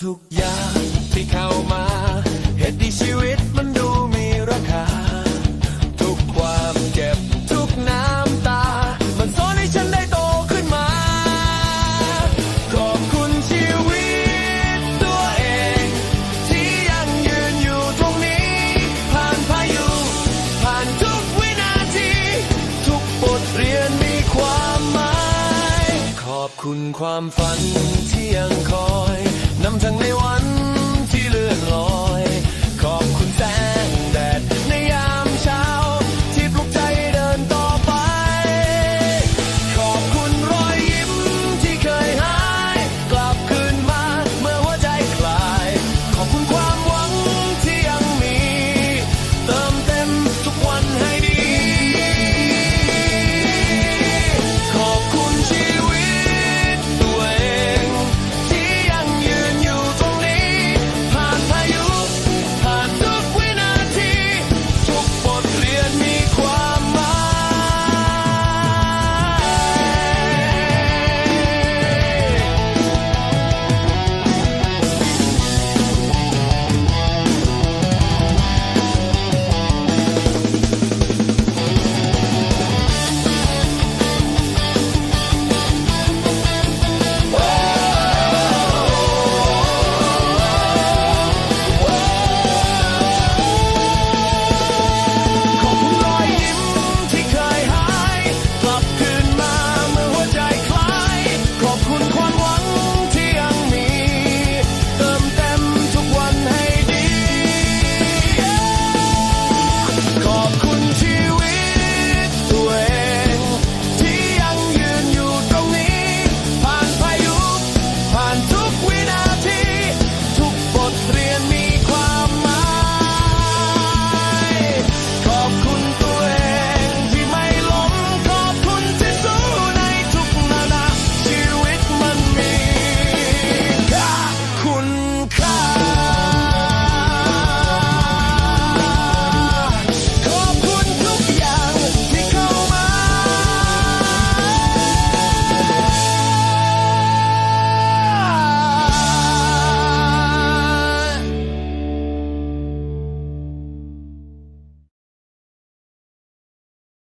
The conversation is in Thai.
ทุกอย่างที่เข้ามาเหตุที่ชีวิตมันดูมีราคา ทุกความเจ็บทุกน้ำตา มันสอนให้ฉันได้โตขึ้นมา ขอบคุณชีวิตตัวเอง ที่ยังยืนอยู่ตรงนี้ ผ่านพายุ ผ่านทุกวินาที ทุกบทเรียนมีความหมาย ขอบคุณความฝันที่น